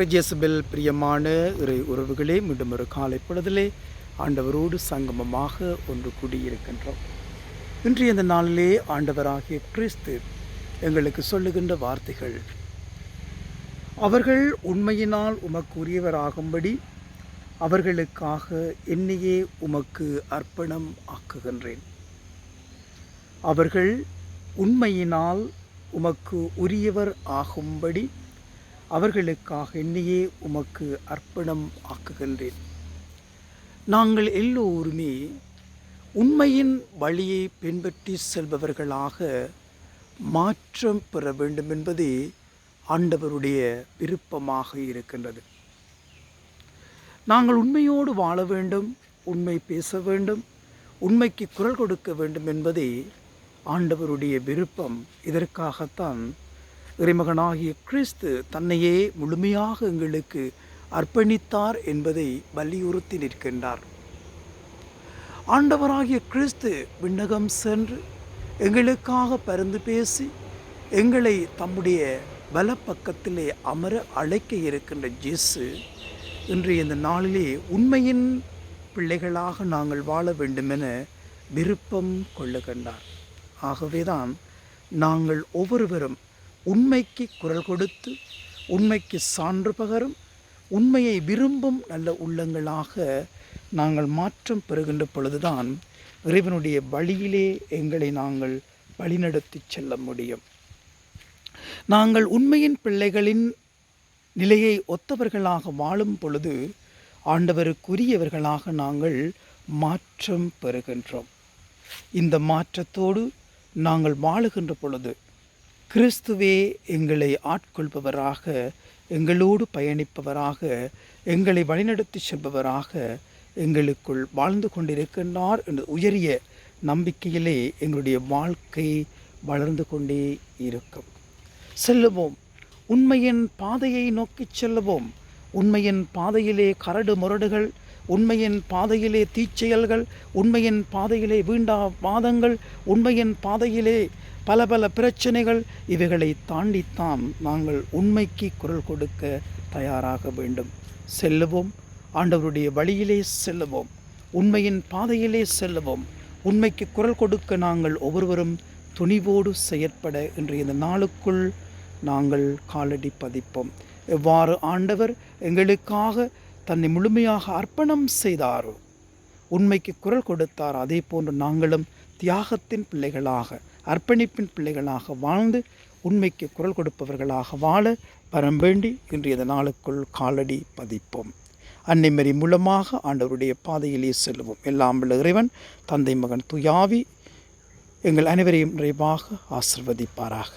பிரஜேசபில் பிரியமான இறை உறவுகளே மீண்டும் ஒரு காலை பொழுதிலே ஆண்டவரோடு சங்கமமாக ஒன்று கூடியிருக்கின்றோம். இன்றைய இந்த நாளிலே ஆண்டவராகிய கிறிஸ்து எங்களுக்கு சொல்லுகின்ற வார்த்தைகள் அவர்கள் உண்மையினால் உமக்கு உரியவராகும்படி அவர்களுக்காக என்னையே உமக்கு அர்ப்பணம் ஆக்குகின்றேன். அவர்கள் உண்மையினால் உமக்கு உரியவர் ஆகும்படி அவர்களுக்காக என்னையே உமக்கு அர்ப்பணம் ஆக்குகின்றேன். நாங்கள் எல்லோருமே உண்மையின் வழியை பின்பற்றி செல்பவர்களாக மாற்றம் பெற வேண்டும் என்பதே ஆண்டவருடைய விருப்பமாக இருக்கின்றது. நாங்கள் உண்மையோடு வாழ வேண்டும் உண்மை பேச வேண்டும் உண்மைக்கு குரல் கொடுக்க வேண்டும் என்பதே ஆண்டவருடைய விருப்பம். இதற்காகத்தான் இறைமகனாகிய கிறிஸ்து தன்னையே முழுமையாக எங்களுக்கு அர்ப்பணித்தார் என்பதை வலியுறுத்தி நிற்கின்றார். ஆண்டவராகிய கிறிஸ்து விண்ணகம் சென்று எங்களுக்காக பரிந்து பேசி எங்களை தம்முடைய வலப்பக்கத்திலே அமர அழைக்க இருக்கின்ற ஜேசு இன்று இந்த நாளிலே உண்மையின் பிள்ளைகளாக நாங்கள் வாழ வேண்டுமென விருப்பம் கொள்ளுகின்றார். ஆகவேதான் நாங்கள் ஒவ்வொருவரும் உண்மைக்கு குரல் கொடுத்து உண்மைக்கு சான்று பகரும் உண்மையை விரும்பும் நல்ல உள்ளங்களாக நாங்கள் மாற்றம் பெறுகின்ற பொழுதுதான் இறைவனுடைய வழியிலே எங்களை நாங்கள் வழிநடத்தி செல்ல முடியும். நாங்கள் உண்மையின் பிள்ளைகளின் நிலையை ஒத்தவர்களாக வாழும் பொழுது ஆண்டவருக்குரியவர்களாக நாங்கள் மாற்றம் பெறுகின்றோம். இந்த மாற்றத்தோடு நாங்கள் வாழுகின்ற பொழுது கிறிஸ்துவே எங்களை ஆட்கொள்பவராக எங்களோடு பயணிப்பவராக எங்களை வழிநடத்தி செல்பவராக எங்களுக்குள் வாழ்ந்து கொண்டிருக்கின்றார் என்ற உயரிய நம்பிக்கையிலே எங்களுடைய வாழ்க்கை வளர்ந்து கொண்டே இருக்கும். செல்லுவோம். உண்மையின் பாதையை நோக்கி செல்லுவோம். உண்மையின் பாதையிலே கரடு முரடுகள் உண்மையின் பாதையிலே தீச்செயல்கள் உண்மையின் பாதையிலே வீண்டா வாதங்கள் உண்மையின் பாதையிலே பல பல பிரச்சனைகள் இவைகளை தாண்டித்தான் நாங்கள் உண்மைக்கு குரல் கொடுக்க தயாராக வேண்டும். செல்லுவோம். ஆண்டவருடைய வழியிலே செல்லுவோம். உண்மையின் பாதையிலே செல்லுவோம். உண்மைக்கு குரல் கொடுக்க நாங்கள் ஒவ்வொருவரும் துணிவோடு செயற்பட இன்றைய இந்த நாளுக்குள் நாங்கள் காலடி பதிப்போம். எவ்வாறு ஆண்டவர் எங்களுக்காக தன்னை முழுமையாக அர்ப்பணம் செய்தாரோ உண்மைக்கு குரல் கொடுத்தார். அதே போன்று நாங்களும் தியாகத்தின் பிள்ளைகளாக அர்ப்பணிப்பின் பிள்ளைகளாக வாழ்ந்து உண்மைக்கு குரல் கொடுப்பவர்களாக வாழ வரம் வேண்டி இன்றைய நாளுக்குள் காலடி பதிப்போம். அன்னைமரி மூலமாக ஆண்டவருடைய பாதையிலே செல்வோம் எல்லாம் உள்ள இறைவன் தந்தை மகன் துயாவி எங்கள் அனைவரையும் நிறைவாக ஆசிர்வதிப்பாராக.